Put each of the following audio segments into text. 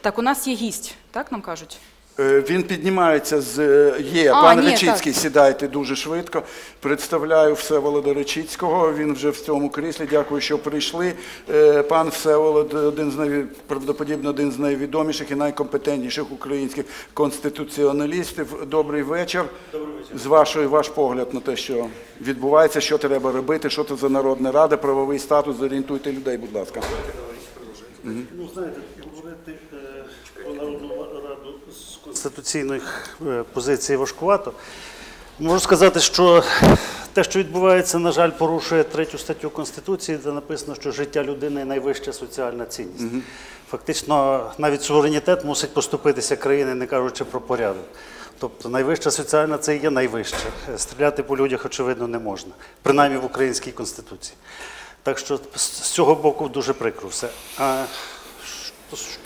Так, у нас є гість, так нам кажуть? Е, Він піднімається з е, є. А, Пан ні, Речицький, сідайте дуже швидко. Представляю Всеволода Речицького. Він вже в цьому кріслі. Дякую, що прийшли. Е, Пан Всеволод один з най... правдоподібно один з найвідоміших і найкомпетентніших українських конституціоналістів. Добрий вечір. Добрий вечір. З вашої ваш погляд на те, що відбувається, що треба робити, що це за народна рада, правовий статус. Зорієнтуйте людей, будь ласка. Ну, знаєте, говорити е, про Народну Раду з конституційних е, позицій важкувато. Можу сказати, що те, що відбувається, на жаль, порушує третю статтю Конституції, де написано, що життя людини найвища соціальна цінність. Фактично, навіть суверенітет мусить поступитися країни, не кажучи про порядок. Тобто найвища соціальна це і є найвища. Стріляти по людях, очевидно, не можна, принаймні в українській конституції. Так що з цього боку дуже прикро все. А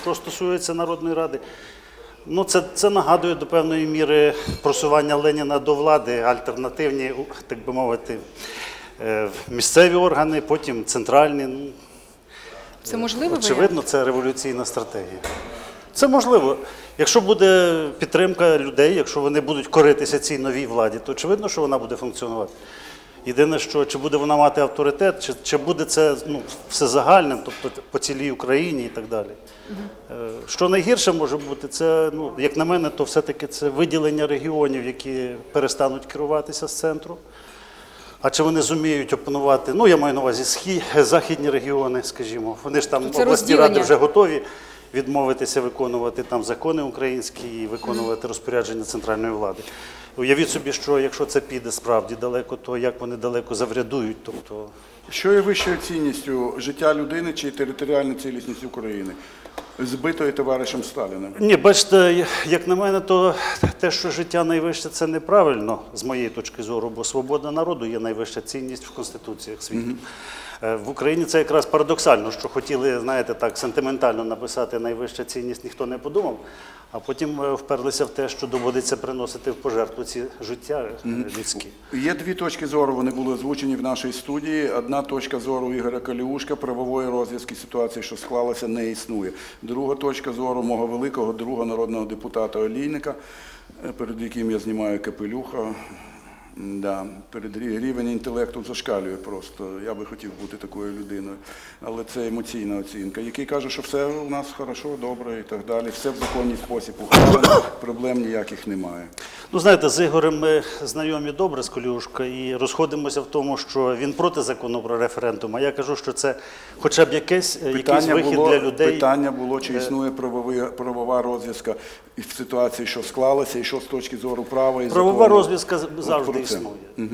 що стосується Народної Ради, ну це, це нагадує до певної міри просування Леніна до влади, альтернативні, так би мовити, е, місцеві органи, потім центральні. Ну, Це можливо? Очевидно, це революційна стратегія. Це можливо. Якщо буде підтримка людей, якщо вони будуть коритися цій новій владі, то очевидно, що вона буде функціонувати. Єдине, що чи буде вона мати авторитет, чи, чи буде це ну, все загальним, тобто по цілій Україні і так далі. Е, Що найгірше може бути, це, ну, як на мене, то все-таки це виділення регіонів, які перестануть керуватися з центру. А чи вони зуміють опанувати? Ну, я маю на увазі схід, західні регіони, скажімо. Вони ж там Це обласні розділення. ради вже готові відмовитися виконувати там закони українські і виконувати розпорядження центральної влади. Уявіть собі, що якщо це піде справді далеко, то як вони далеко заврядують, тобто Що є вищою цінністю життя людини чи територіальна цілісність України, збитої товаришем Сталіним? Ні, бачите, як на мене, то те, що життя найвище, це неправильно з моєї точки зору, бо свобода народу є найвища цінність в конституціях світу. Е, В Україні це якраз парадоксально, що хотіли, знаєте, так сентиментально написати найвища цінність, ніхто не подумав, а потім е, вперлися в те, що доводиться приносити в пожертву ці життя е, людські. Є дві точки зору, вони були озвучені в нашій студії. Одна точка зору Ігоря Каліушка, правової розв'язки ситуації, що склалася, не існує. Друга точка зору мого великого друга народного депутата Олійника, е, перед яким я знімаю капелюха. Да, перед рівень інтелекту зашкалює просто. Я би хотів бути такою людиною. Але це емоційна оцінка, який каже, що все у нас хорошо, добре і так далі. Все в законний спосіб ухвалено, проблем ніяких немає. Ну, знаєте, з Ігорем ми знайомі добре з Колюшка і розходимося в тому, що він проти закону про референдум. А я кажу, що це хоча б якесь, е, якийсь вихід було, для людей. питання було, чи існує правовий, правова розв'язка в ситуації, що склалася, і що з точки зору права і Правова розв'язка завжди існує. Е,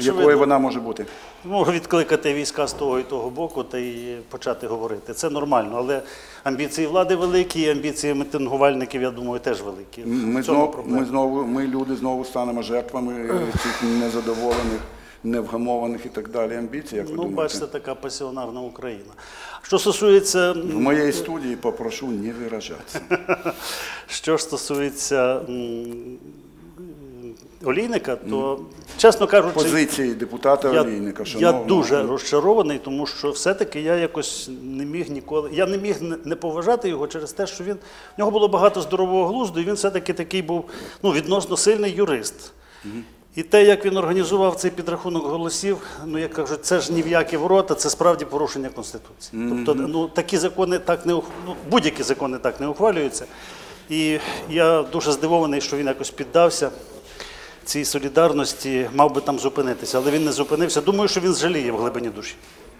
Якою вона може бути? можу відкликати війська з того і того боку та й почати говорити. Це нормально, але амбіції влади великі, і амбіції мітингувальників, я думаю, теж великі. Ми знову, ми знову, ми люди знову станемо жертвами е, цих незадоволених, невгамованих і так далі амбіцій, як ви Ну, думаєте? бачите, така пасіонарна Україна. Що стосується В моїй студії попрошу не виражатися. Що ж стосується олійника, то, чесно кажучи, Позиції депутата я, Олійника, я дуже розчарований, тому що все-таки я якось не міг ніколи. Я не міг не- поважати його через те, що він в нього було багато здорового глузду, і він все-таки такий був ну, відносно сильний юрист. І те, як він організував цей підрахунок голосів, ну як кажуть, це ж ні в які ворота, це справді порушення Конституції. Тобто, ну такі закони так не ну, будь-які закони так не ухвалюються. І я дуже здивований, що він якось піддався цій солідарності, мав би там зупинитися, але він не зупинився. Думаю, що він жаліє в глибині душі.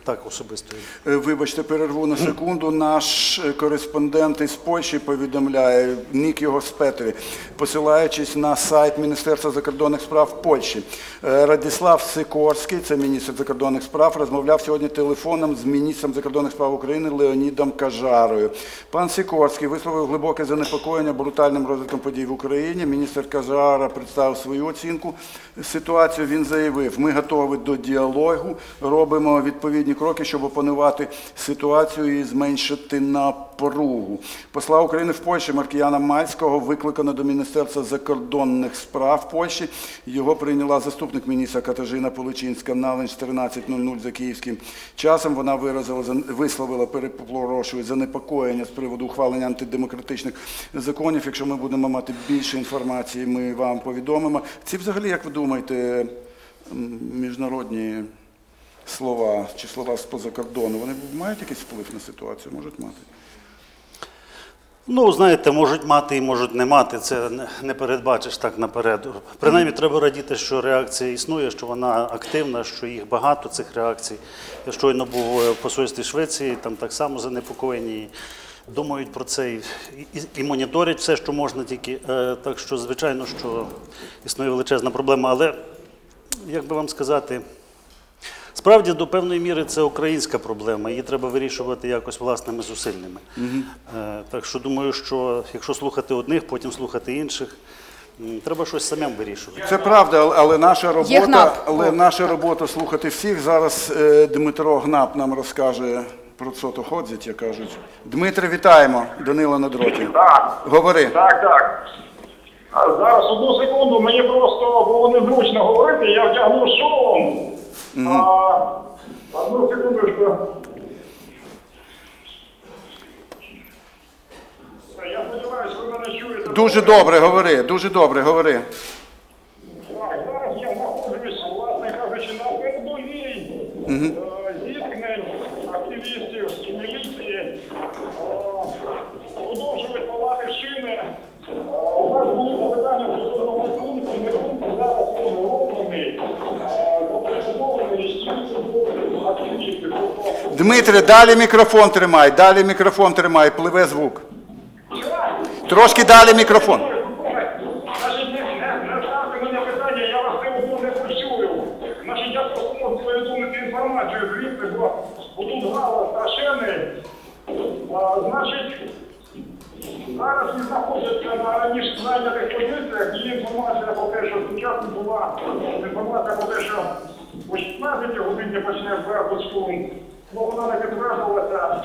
Так особисто. Е, Вибачте, перерву на секунду. Наш е, кореспондент із Польщі повідомляє, нік його з Петрі, посилаючись на сайт Міністерства закордонних справ Польщі. Е, Радіслав Сикорський, це міністр закордонних справ, розмовляв сьогодні телефоном з міністром закордонних справ України Леонідом Кажарою. Пан Сикорський висловив глибоке занепокоєння брутальним розвитком подій в Україні. Міністр Кажара представив свою оцінку ситуації. Він заявив, ми готові до діалогу, робимо відповідні кроки, щоб опанувати ситуацію і зменшити напругу. Посла України в Польщі Маркіяна Мальського викликано до Міністерства закордонних справ Польщі. Його прийняла заступник міністра Катажина Поличинська на линч 14.00 за київським часом. Вона виразила висловила перепрошую занепокоєння з приводу ухвалення антидемократичних законів. Якщо ми будемо мати більше інформації, ми вам повідомимо. Ці взагалі, як ви думаєте, міжнародні слова чи слова з-поза кордону, вони мають якийсь вплив на ситуацію? Можуть мати? Ну, знаєте, можуть мати і можуть не мати. Це не- не передбачиш так наперед. Принаймні, треба радіти, що реакція існує, що вона активна, що їх багато цих реакцій. Я щойно був е, в посольстві Швеції, там так само занепокоєні. Думають про це і, і, і моніторять все, що можна тільки. Е, Так що, звичайно, що існує величезна проблема. Але як би вам сказати, Справді, до певної міри це українська проблема, її треба вирішувати якось власними зусиллями. Е, Так що думаю, що якщо слухати одних, потім слухати інших, треба щось самим вирішувати. Це правда, але- наша робота, але наша робота слухати всіх. Зараз е, Дмитро Гнап нам розкаже про це то ходять, як кажуть. Дмитре, вітаємо. Данила на дроті. Так, Говори. так, так. Зараз одну секунду, мені просто було незручно говорити, я втягнув шолом. А, одну секундочку. Я сподіваюся, ви мене чуєте. Дуже добре, говори, дуже добре, говори. Так, зараз я знаходжусь, власне кажучи, на передовій е, зіткнень активістів з міліції. Е, Продовжують палати шини. Е, У нас були запитання стосовно пункту, не пункту зараз він зроблений. Допрацьований і активістів. Тобто, Дмитре, далі мікрофон тримай, далі мікрофон тримай, пливе звук. Трошки далі мікрофон. Значить, зараз він знаходиться на раніше зайнятих позиціях, і інформація про те, що спочатку була. Інформація про те, що. О 16 годині почне Беркутську, ну вона не підтверджувалася.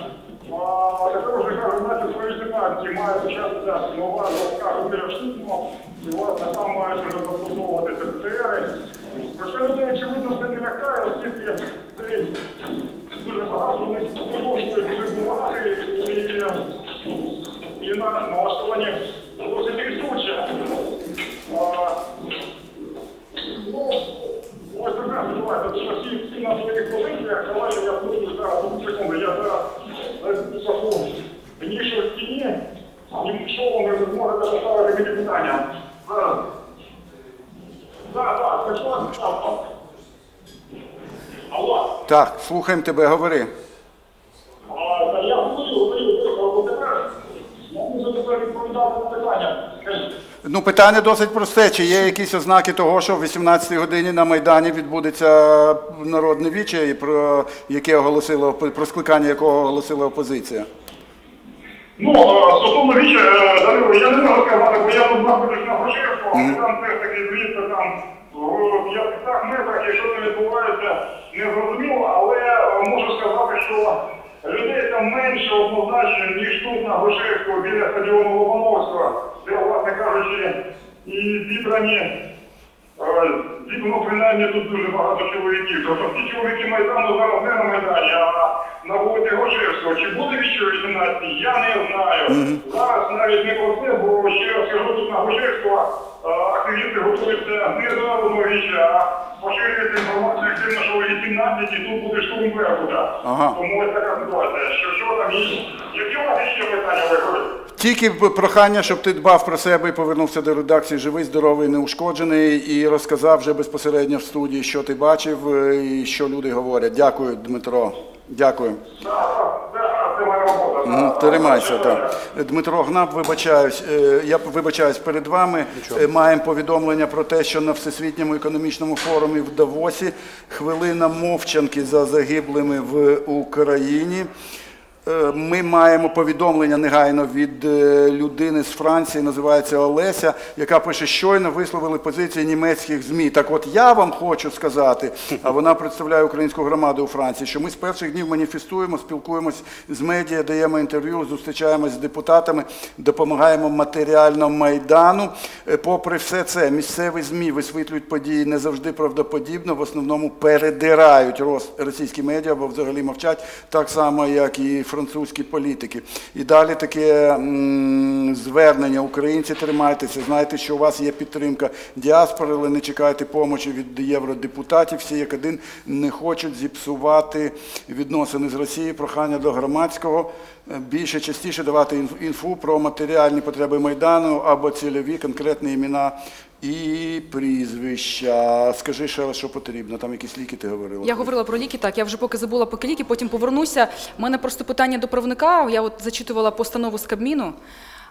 А тепер вже кажуть, наче свої ситуації має початися нова жорстка біля штучного, і власне там мають вже застосовувати ТЦРи. Проте людей, очевидно, це не лякає, оскільки це дуже багато них продовжують вибувати і, і на налаштовані досить рішуче. А, Ну, ось така ситуація, що всі, всі на своїх позиціях, давайте я буду зараз, одну секунду, я зараз е, заховую нішу в стіні, і що ви зможете поставити мені питання. Зараз. Так, так, це що? Так. Алло. Так, слухаємо тебе, говори. Я говорю, говорю, я можу тепер відповідати на питання. Ну, питання досить просте. Чи є якісь ознаки того, що в 18-й годині на Майдані відбудеться народне віче, про яке оголосила опо- про скликання якого оголосила опозиція? Ну, стосовно віче, е, я не можу сказати, бо я тут знаходжусь на Грошевську, а там теж такі звідси там в 500 метрах, якщо це відбувається, не зрозуміло, але е, можу сказати, що людей там менше однозначно, ніж тут на Грошевську біля стадіону Лобановського, де, власне кажучи, і зібрані Ну, принаймні тут дуже багато чоловіків. Тобто всі чоловіки Майдану зараз не на Майдані, а на вулиці Гошевського. Чи буде віче 18, я не знаю. Зараз навіть не про це, бо ще раз скажу, тут на Гошевського активісти готуються не до віча, а поширюється інформацію активно, що о 18 і тут буде штурм Беркута. Тому ось така ситуація. Що, що там є? Які у вас ще питання виходять? Тільки прохання, щоб ти дбав про себе і повернувся до редакції живий, здоровий, неушкоджений і розказав вже безпосередньо в студії, що ти бачив е, і що люди говорять. Дякую, Дмитро. Дякую. Тримайся, так. Дмитро Гнап, вибачаюсь, е, я вибачаюсь перед вами. Е, Маємо повідомлення про те, що на Всесвітньому економічному форумі в Давосі хвилина мовчанки за загиблими в Україні. Е, Ми маємо повідомлення негайно від е, людини з Франції, називається Олеся, яка пише, щойно висловили позиції німецьких ЗМІ. Так от я вам хочу сказати, а вона представляє українську громаду у Франції, що ми з перших днів маніфестуємо, спілкуємось з медіа, даємо інтерв'ю, зустрічаємось з депутатами, допомагаємо матеріально Майдану. Е, Попри все це, місцеві ЗМІ висвітлюють події не завжди правдоподібно, в основному передирають російські медіа або взагалі мовчать, так само, як і французькі політики. І далі таке звернення. Українці тримайтеся, знайте, що у вас є підтримка діаспори, але не чекайте помочі від євродепутатів. Всі як один не хочуть зіпсувати відносини з Росією. Прохання до громадського е, більше частіше давати інфу про матеріальні потреби Майдану або цільові конкретні імена. І прізвища. Скажи ще раз, що потрібно. Там якісь ліки ти говорила. Я говорила про ліки, так. Я вже поки забула поки ліки, потім повернуся. У мене просто питання до правника. Я от зачитувала постанову з Кабміну.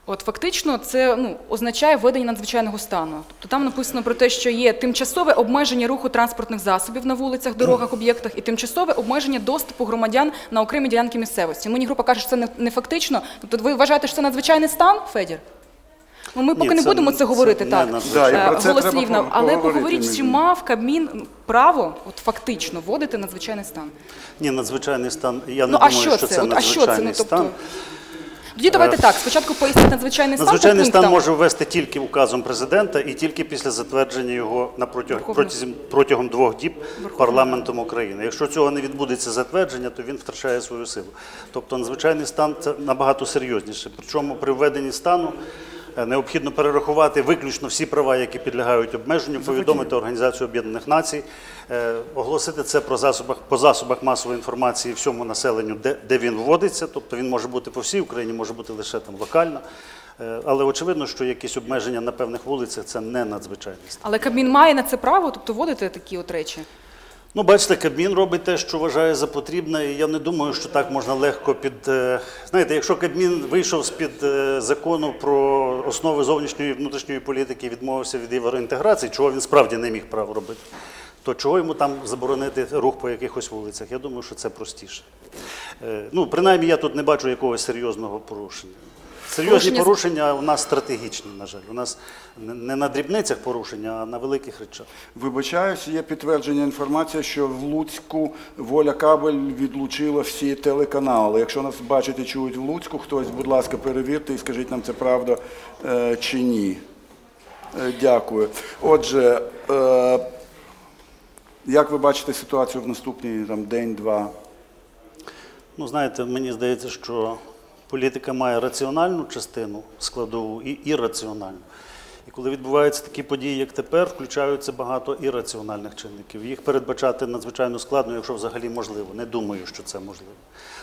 От фактично це ну, означає введення надзвичайного стану. Тобто там написано про те, що є тимчасове обмеження руху транспортних засобів на вулицях, дорогах, об'єктах і тимчасове обмеження доступу громадян на окремі ділянки місцевості. Мені група каже, що це не, не фактично. Тобто ви вважаєте, що це надзвичайний стан, Федір? Ну, ми Ні, поки не це- будемо це це говорити не так надзвичайний. Да, і про це е, треба голослівно, але поговорити поговоріть, чи мав Кабмін право, от фактично, вводити надзвичайний стан. Ні, надзвичайний стан. Я не Ну а думаю, що що це? це От, а що це? Ну надзвичайний тобто стан. тоді давайте так. Спочатку поясніть надзвичайний стан. Надзвичайний стан пунктам. може ввести тільки указом президента і тільки після затвердження його на протягом, Верховної- протягом, протягом двох діб парламентом України. Якщо цього не відбудеться затвердження, то він втрачає свою силу. Тобто надзвичайний стан це набагато серйозніше. Причому при введенні стану е, необхідно перерахувати виключно всі права, які підлягають обмеженню, повідомити Організацію Об'єднаних Націй, е, оголосити це про засобах по засобах масової інформації всьому населенню, де, де він вводиться. Тобто він може бути по всій Україні, може бути лише там локально. Е, Але очевидно, що якісь обмеження на певних вулицях це не надзвичайний стан. Але Кабмін має на це право, тобто вводити такі от речі. Ну, бачите, Кабмін робить те, що вважає за потрібне, і я не думаю, що так можна легко під. е, Знаєте, якщо Кабмін вийшов з-під е, закону про основи зовнішньої і внутрішньої політики, і відмовився від євроінтеграції, чого він справді не міг право робити, то чого йому там заборонити рух по якихось вулицях? Я думаю, що це простіше. Е, Ну, принаймні, я тут не бачу якогось серйозного порушення. Серйозні Порушення порушення у нас стратегічні, на жаль. У нас не- на дрібницях порушення, а на великих речах. Вибачаюсь, є підтвердження інформації, що в Луцьку воля кабель відлучила всі телеканали. Якщо нас бачать і чують в Луцьку, хтось, будь ласка, перевірте і скажіть нам, це правда е, чи ні. Е, Дякую. Отже, е, як ви бачите ситуацію в наступний день-два? Ну, знаєте, мені здається, що політика має раціональну частину складову і ірраціональну. І коли відбуваються такі події, як тепер, включаються багато ірраціональних чинників. Їх передбачати надзвичайно складно, якщо взагалі можливо. Не думаю, що це можливо.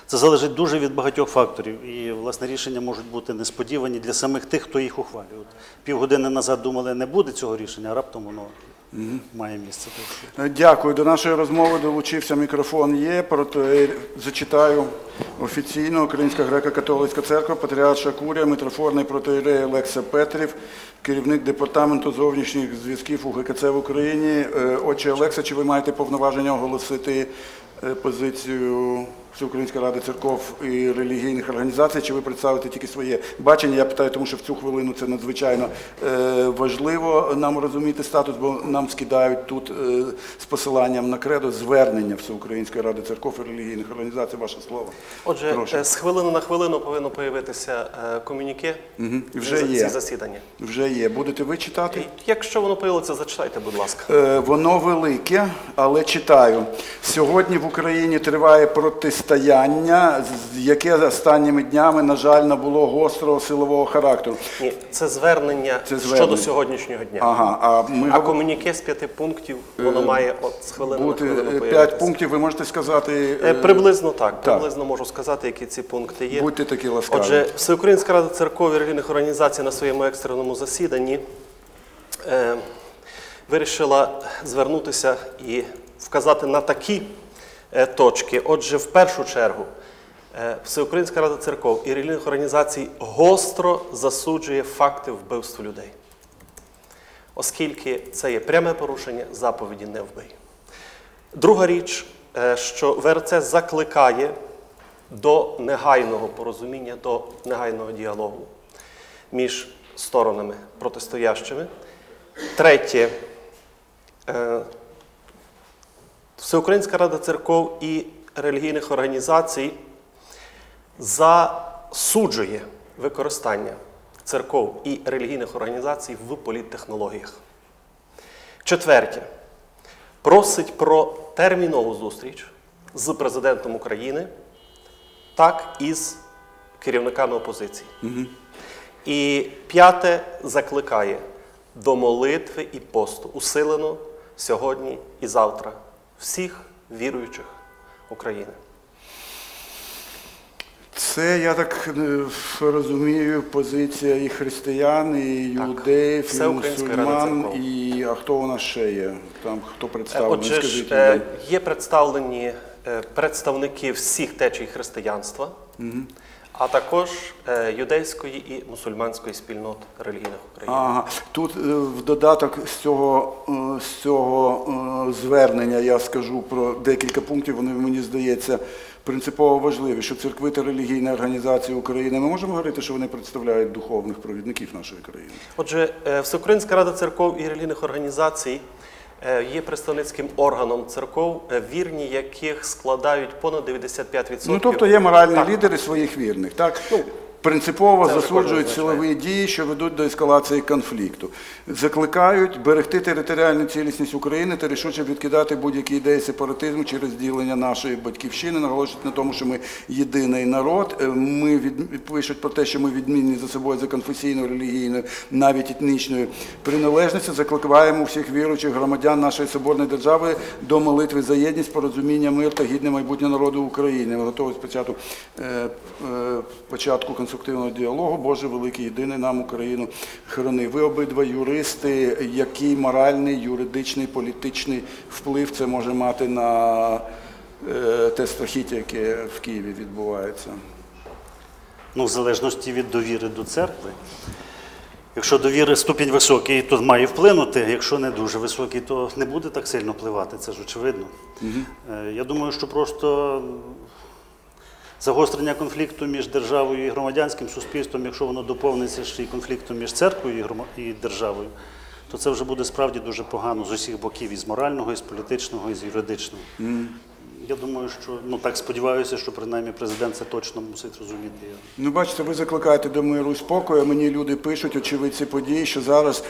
Це залежить дуже від багатьох факторів. І, власне, рішення можуть бути несподівані для самих тих, хто їх ухвалює. Півгодини назад думали, не буде цього рішення, а раптом воно має місце. Е, Дякую. До нашої розмови долучився мікрофон. Є проте зачитаю офіційно Українська греко-католицька церква, Патріарша Курія, митрофорний протоїрей Олекса Петрів, керівник департаменту зовнішніх зв'язків УГКЦ в Україні. Е, Отче Олекса, чи ви маєте повноваження оголосити е, позицію Всеукраїнської ради церков і релігійних організацій, чи ви представите тільки своє бачення? Я питаю, тому що в цю хвилину це надзвичайно е, важливо нам розуміти статус, бо нам скидають тут е, з посиланням на кредо звернення Всеукраїнської ради церков і релігійних організацій. Ваше слово. Отже, Прошу. е, з хвилини на хвилину повинно появитися е, комюніке Вже є. ці засідання. Вже є. Будете ви читати? Якщо воно появиться, зачитайте, будь ласка. Воно велике, але читаю. Сьогодні в Україні триває протистояння, яке останніми днями, на жаль, набуло гострого силового характеру. Ні, це звернення, Це щодо сьогоднішнього дня. Ага, а ми А комюніке з п'яти пунктів воно має от з хвилини бути на хвилину е, появитися. п'ять пунктів. Ви можете сказати Е, е, Приблизно так. так. Приблизно можу сказати, які ці пункти є. Будьте такі ласкаві. Отже, Всеукраїнська рада церков і релігійних організацій на своєму екстреному засіданні е, вирішила звернутися і вказати на такі е, точки. Отже, в першу чергу, е, Всеукраїнська рада церков і релігійних організацій гостро засуджує факти вбивств людей, оскільки це є пряме порушення заповіді не вбий. Друга річ, е, що ВРЦ закликає до негайного порозуміння, до негайного діалогу між сторонами протистоящими. Третє. Всеукраїнська Рада церков і релігійних організацій засуджує використання церков і релігійних організацій в політтехнологіях. Четверте. Просить про термінову зустріч з президентом України, так і з керівниками опозиції. І п'яте закликає до молитви і посту усилено сьогодні і завтра всіх віруючих України. Це, я так е, розумію, позиція і християн, і Так. юдеїв, і мусульман, і а хто у нас ще є? Там хто Е, представлений? Отже, ж, Скажіть е, є представлені е, представники всіх течій християнства, а також е, юдейської і мусульманської спільнот релігійних України. Ага. Тут е, в додаток з цього, е, з цього звернення я скажу про декілька пунктів. Вони мені здається принципово важливі, що церкви та релігійні організації України. Ми можемо говорити, що вони представляють духовних провідників нашої країни. Отже, Всеукраїнська Рада церков і релігійних організацій є представницьким органом церков, е, вірні яких складають понад 95%. Ну тобто є моральні Так. лідери своїх вірних, так? Принципово це засуджують силові дії, що ведуть до ескалації конфлікту. Закликають берегти територіальну цілісність України та рішуче відкидати будь-які ідеї сепаратизму через ділення нашої батьківщини, наголошують на тому, що ми єдиний народ. Е, Ми від... пишуть про те, що ми відмінні за собою за конфесійною, релігійною, навіть етнічною приналежністю. Закликаємо всіх віруючих громадян нашої соборної держави до молитви за єдність, порозуміння, мир та гідне майбутнє народу України. Ми готові спочатку е, е, початку конструктивного діалогу. Боже великий, єдиний нам Україну храни. Ви обидва юристи. Який моральний, юридичний, політичний вплив це може мати на е, те страхіття, яке в Києві відбувається? Ну, в залежності від довіри до церкви. Якщо довіри ступінь високий, то має вплинути. Якщо не дуже високий, то не буде так сильно впливати, це ж очевидно. Е, Я думаю, що просто загострення конфлікту між державою і громадянським суспільством, якщо воно доповниться ще й конфліктом між церквою і державою, то це вже буде справді дуже погано з усіх боків, і з морального, і з політичного, і з юридичного. Я думаю, що ну так сподіваюся, що принаймні президент це точно мусить розуміти. Ну, бачите, ви закликаєте до миру спокою. Мені люди пишуть, очевидці події, що зараз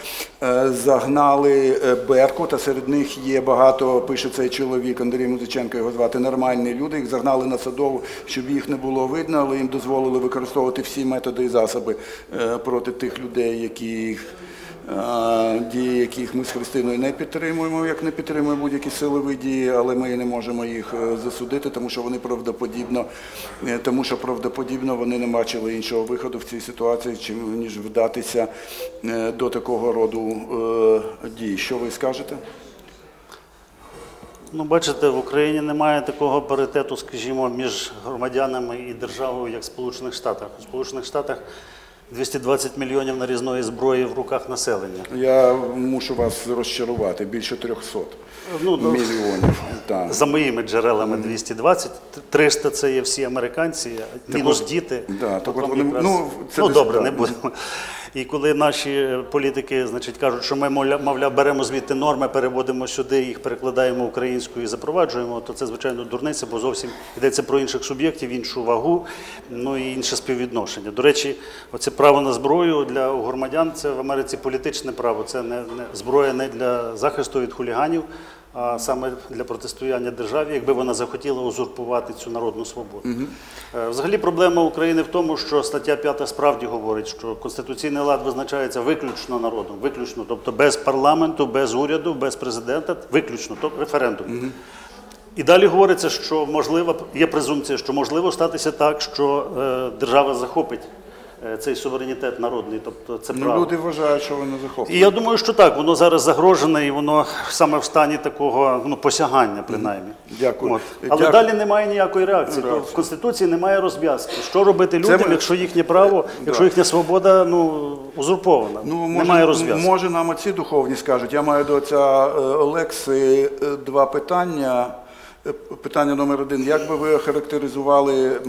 е, загнали е, Беркут, а серед них є багато, пише цей чоловік, Андрій Музиченко його звати, нормальні люди. Їх загнали на садову, щоб їх не було видно, але їм дозволили використовувати всі методи і засоби е, проти тих людей, які їх. Дії, яких ми з Христиною не підтримуємо, як не підтримуємо будь-які силові дії, але ми не можемо їх е, засудити, тому що вони правдоподібно, е, тому що правдоподібно вони не бачили іншого виходу в цій ситуації, чим ніж вдатися е, до такого роду дій. Що ви скажете? Ну, бачите, в Україні немає такого паритету, скажімо, між громадянами і державою, як в Сполучених Штатах. У Сполучених Штатах 220 мільйонів нарізної зброї в руках населення. Я мушу вас розчарувати. Більше 300 Ну, ну, мільйонів. Так. За моїми джерелами 220, 300 це є всі американці, мінус діти. да, так от вони- якраз- ну, це ну десь добре, не будемо. І коли наші політики значить, кажуть, що ми, мовля- мовляв, беремо звідти норми, переводимо сюди, їх перекладаємо українською і запроваджуємо, то це, звичайно, дурниця, бо зовсім йдеться про інших суб'єктів, іншу вагу, ну і інше співвідношення. До речі, оце право на зброю для громадян це в Америці політичне право. Це не, не зброя не для захисту від хуліганів, саме для протистояння державі, якби вона захотіла узурпувати цю народну свободу. Е, Взагалі проблема України в тому, що стаття 5 справді говорить, що конституційний лад визначається виключно народом, виключно, тобто без парламенту, без уряду, без президента, виключно, тобто референдум. І далі говориться, що можливо, є презумпція, що можливо статися так, що е, держава захопить цей суверенітет народний, тобто це Ну, право. люди вважають, що вони захоплені. І я думаю, що так, воно зараз загрожене, і воно саме в стані такого ну, посягання, принаймні. Дякую. От. Але Дякую. далі немає ніякої реакції. То в Конституції немає розв'язки. Що робити людям, ми- якщо їхнє право, якщо їхня свобода ну, узурпована? Ну, може, немає розв'язки. може, нам оці духовні скажуть. Я маю до е, Олекси е, два питання. Е, питання номер один. Як би ви охарактеризували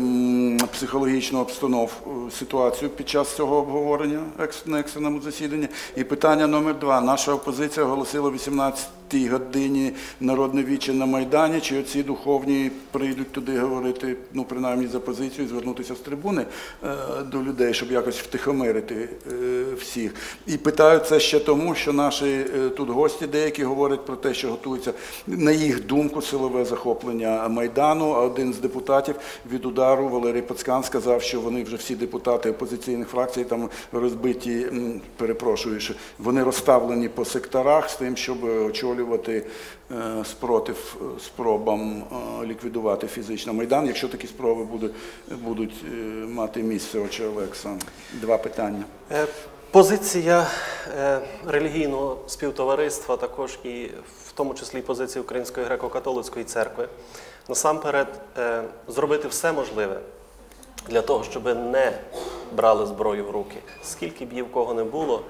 психологічну обстановку е, ситуацію під час цього обговорення на екстреному засіданні? І питання номер два. Наша опозиція оголосила 18 тій годині народне віче на Майдані, чи оці духовні прийдуть туди говорити, ну принаймні за позицію, звернутися з трибуни е, до людей, щоб якось втихомирити е, всіх. І питаю це ще тому, що наші е, тут гості деякі говорять про те, що готується на їх думку силове захоплення майдану. А один з депутатів від удару Валерій Пацкан сказав, що вони вже всі депутати опозиційних фракцій там розбиті, перепрошую, вони розставлені по секторах з тим, щоб очолювати е, спротив е, спробам е, ліквідувати фізично Майдан, якщо такі спроби будуть, мати місце, отче Олекса. Два питання. Позиція релігійного співтовариства, також і в тому числі позиція Української греко-католицької церкви, насамперед зробити все можливе для того, щоб не брали зброю в руки, скільки б її в кого не було,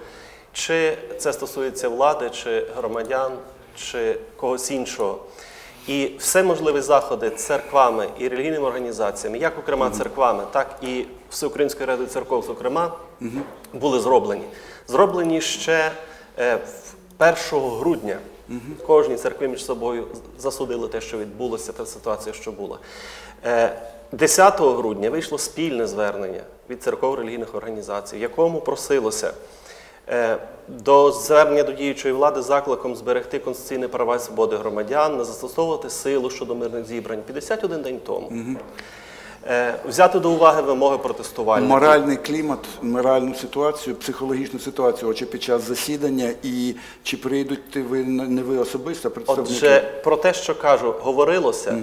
чи це стосується влади, чи громадян, чи когось іншого. І все можливі заходи церквами і релігійними організаціями, як окрема церквами, так і Всеукраїнською радою церков, зокрема, були зроблені. Зроблені ще е, 1 грудня. Кожній церкві між собою засудили те, що відбулося, та ситуація, що була. Е, 10 грудня вийшло спільне звернення від церков релігійних організацій, в якому просилося е, до звернення до діючої влади закликом зберегти конституційні права і свободи громадян, не застосовувати силу щодо мирних зібрань 51 день тому. Е, Взяти до уваги вимоги протестувальників. Моральний клімат, моральну ситуацію, психологічну ситуацію, чи під час засідання, і чи прийдуть ви не ви особисто, представники? Отже, про те, що кажу, говорилося,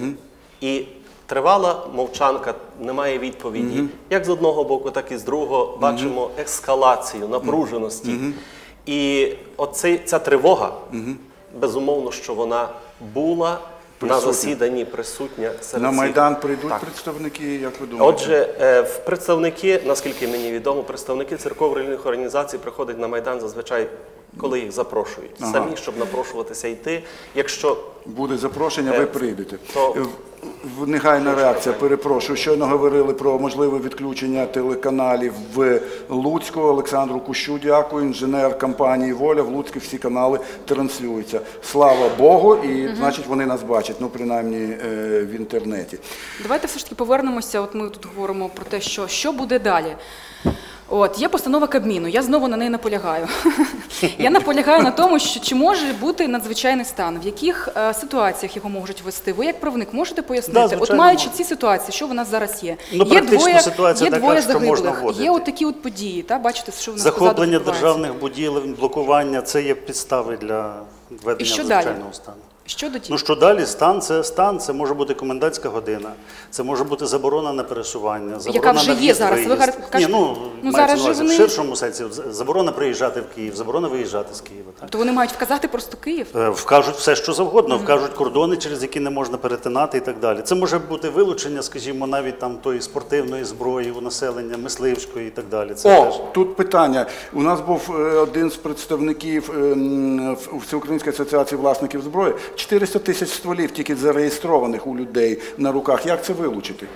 і тривала мовчанка, немає відповіді. Як з одного боку, так і з другого бачимо ескалацію, напруженості. І оцей, ця тривога, безумовно, що вона була на засіданні присутня серед на. Майдан прийдуть Так. представники, як ви думаєте? Отже, е, в представники, наскільки мені відомо, представники церков релігійних організацій приходять на Майдан зазвичай, коли їх запрошують. Самі, щоб напрошуватися йти. Якщо Буде запрошення, Е, ви прийдете. то- В- в- Негайна реакція, перепрошую. Щойно говорили про можливе відключення телеканалів в Луцьку. Олександру Кущу дякую, інженер компанії Воля. В Луцьку всі канали транслюються. Слава Богу, і значить вони нас бачать, ну принаймні е, в інтернеті. Давайте все ж таки повернемося. От ми тут говоримо про те, що, що буде далі. От є постанова Кабміну. Я знову на неї наполягаю. я наполягаю на тому, що чи може бути надзвичайний стан, в яких е, ситуаціях його можуть ввести. Ви як правник можете пояснити? Да, от маючи ці ситуації, що в нас зараз є? Ну, є двоє, ситуація є така, двоє загиблих, є от такі от події. Та бачите, що в нас Захоплення державних будівель, блокування це є підстави для введення надзвичайного стану. Щодо ті... Ну що далі? Стан це стан, це може бути комендантська година, це може бути заборона на пересування, заборона вже на є в'їзд, зараз. Ви кажете- Ні, ну, ну, зараз же вони- в ширшому сенсі заборона приїжджати в Київ, заборона виїжджати з Києва. Так? То вони мають вказати просто Київ. Е, Вкажуть все, що завгодно, вкажуть кордони, через які не можна перетинати і так далі. Це може бути вилучення, скажімо, навіть там тої спортивної зброї у населення, мисливської і так далі. Це О, теж. тут питання. У нас був е, один з представників в- Всеукраїнської асоціації власників зброї. 400 тисяч стволів тільки зареєстрованих у людей на руках. Як це вилучити?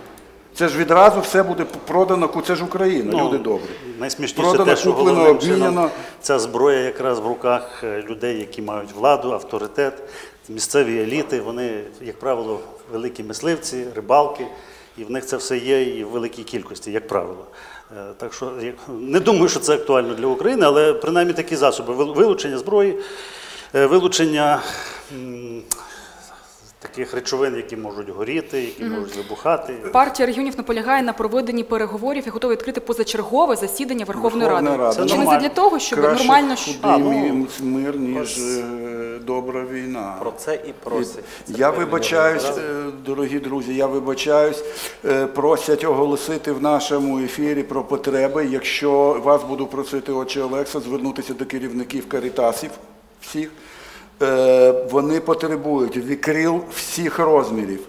Це ж відразу все буде продано, це ж Україна, Ну, люди добрі. Найсмішніше Продано, те, що куплено, головним чином обміняно. ця зброя якраз в руках е, людей, які мають владу, авторитет, місцеві еліти. Вони, як правило, великі мисливці, рибалки, і в них це все є і в великій кількості, як правило. Е, Так що не думаю, що це актуально для України, але принаймні такі засоби вилучення зброї, вилучення. Таких речовин, які можуть горіти, які можуть вибухати. Партія регіонів наполягає на проведенні переговорів і готова відкрити позачергове засідання Верховної Ради. Це Чи не задля того, щоб Краще нормально худий А, ну, мир, ніж ось. е, добра війна. про це і просять. Я вибачаюсь, е, дорогі друзі, я вибачаюсь. Е, Просять оголосити в нашому ефірі про потреби. Якщо вас буду просити, отче Олекса, звернутися до керівників карітасів всіх. Е, Вони потребують вікрил всіх розмірів.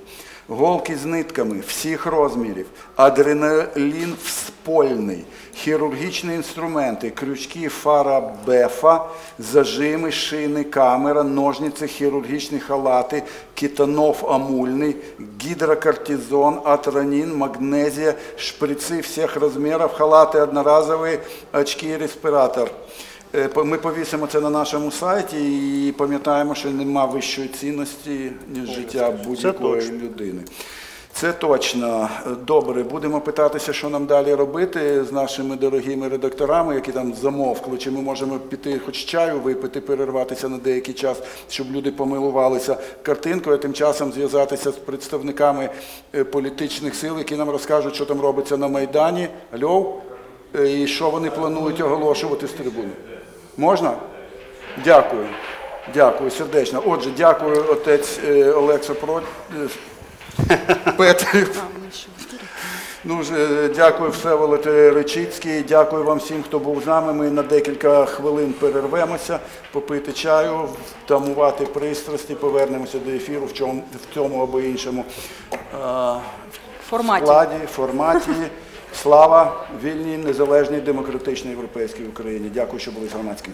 голки з нитками всіх розмірів, адреналін вспольний, хірургічні інструменти, крючки фара бефа, зажими, шини, камера, ножниці, хірургічні халати, кетанов амульний, гідрокортизон, атронин, магнезія, шприци всіх розмірів, халати одноразові, очки респіратор. Е, по- Ми повісимо це на нашому сайті і пам'ятаємо, що нема вищої цінності, ніж життя будь-якої людини. Це точно. Добре, будемо питатися, що нам далі робити з нашими дорогими редакторами, які там замовкли. Чи ми можемо піти хоч чаю випити, перерватися на деякий час, щоб люди помилувалися картинкою, а тим часом зв'язатися з представниками е, політичних сил, які нам розкажуть, що там робиться на Майдані. Алло? Е, І що вони планують оголошувати з трибуни. Можна? Дякую. Дякую, сердечно. Отже, дякую, отець е, Олег Сопрод. е, Петрів. Ну, е, дякую Всеволод Речицький, дякую вам всім, хто був з нами. Ми на декілька хвилин перервемося, попити чаю, втамувати пристрасті, повернемося до ефіру в цьому або іншому Форматі. складі, форматі. Слава вільній, незалежній, демократичній європейській Україні. Дякую, що були з громадським.